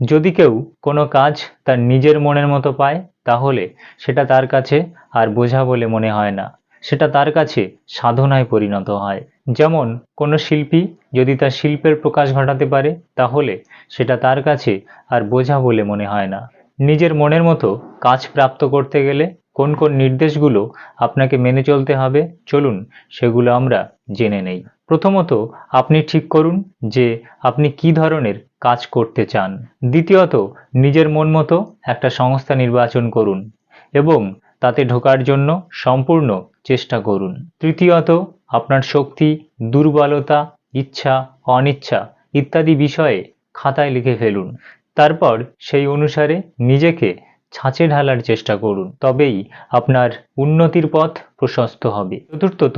যদি কেউ কোনো কাজ তার নিজের মনের মতো পায়, তাহলে সেটা তার কাছে আর বোঝা বলে মনে হয় না। সেটা তার কাছে সাধনায় পরিণত হয়। যেমন কোনো শিল্পী যদি তার শিল্পের প্রকাশ ঘটাতে পারে, তাহলে সেটা তার কাছে আর বোঝা বলে মনে হয় না। নিজের মনের মতো কাজ প্রাপ্ত করতে গেলে কোন কোন নির্দেশগুলো আপনাকে মেনে চলতে হবে, চলুন সেগুলো আমরা জেনে নেই। প্রথমত, আপনি ঠিক করুন যে আপনি কি ধরনের কাজ করতে চান। দ্বিতীয়ত, নিজের মন মতো একটা সংস্থা নির্বাচন করুন এবং তাতে ঢোকার জন্য সম্পূর্ণ চেষ্টা করুন। তৃতীয়ত, আপনার শক্তি, দুর্বলতা, ইচ্ছা, অনিচ্ছা ইত্যাদি বিষয়ে খাতায় লিখে ফেলুন। তারপর সেই অনুসারে নিজেকে ছাঁচে ঢালার চেষ্টা করুন, তবেই আপনার উন্নতির পথ প্রশস্ত হবে। চতুর্থত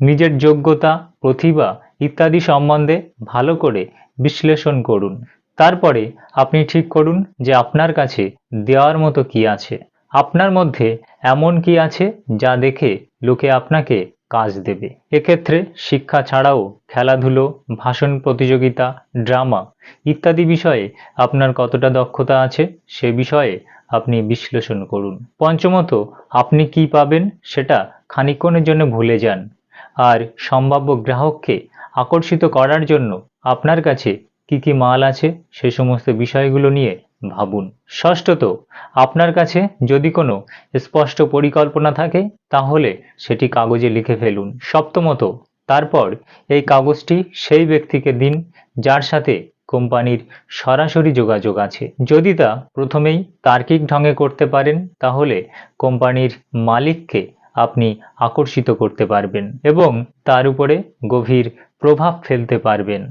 নিজের যোগ্যতা, প্রতিভা ইত্যাদি সম্বন্ধে ভালো করে বিশ্লেষণ করুন। তারপরে আপনি ঠিক করুন যে আপনার কাছে দেওয়ার মতো কি আছে। আপনার মধ্যে এমন কি আছে যা দেখে লোকে আপনাকে কাজ দেবে। এক্ষেত্রে শিক্ষা ছাড়াও খেলাধুলো, ভাষণ প্রতিযোগিতা, ড্রামা ইত্যাদি বিষয়ে আপনার কতটা দক্ষতা আছে সে বিষয়ে আপনি বিশ্লেষণ করুন। পঞ্চমত, আপনি কি পাবেন সেটা খানিকক্ষণের জন্য ভুলে যান। আর সম্ভাব্য গ্রাহককে আকর্ষিত করার জন্য আপনার কাছে কি কি মাল আছে সে সমস্ত বিষয়গুলো নিয়ে ভাবুন। ষষ্ঠত, আপনার কাছে যদি কোনো স্পষ্ট পরিকল্পনা থাকে, তাহলে সেটি কাগজে লিখে ফেলুন। সপ্তমত, তারপর এই কাগজটি সেই ব্যক্তিকে দিন যার সাথে কোম্পানির সরাসরি যোগাযোগ আছে। যদি তা প্রথমেই তার্কিক ঢঙে করতে পারেন, তাহলে কোম্পানির মালিককে আপনি আকর্ষিত করতে পারবেন এবং তার উপরে গভীর প্রভাব ফেলতে পারবেন।